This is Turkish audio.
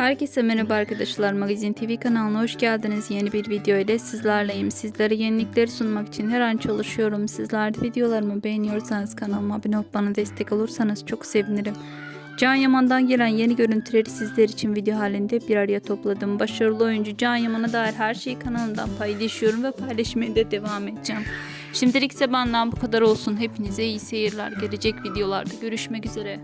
Herkese merhaba arkadaşlar. Magazin TV kanalına hoş geldiniz. Yeni bir video ile sizlerleyim. Sizlere yenilikleri sunmak için her an çalışıyorum. Sizler de videolarımı beğeniyorsanız kanalıma abone olup bana destek olursanız çok sevinirim. Can Yaman'dan gelen yeni görüntüleri sizler için video halinde bir araya topladım. Başarılı oyuncu Can Yaman'a dair her şeyi kanalımdan paylaşıyorum ve paylaşmaya da devam edeceğim. Şimdilik ise benden bu kadar olsun. Hepinize iyi seyirler. Gelecek videolarda görüşmek üzere.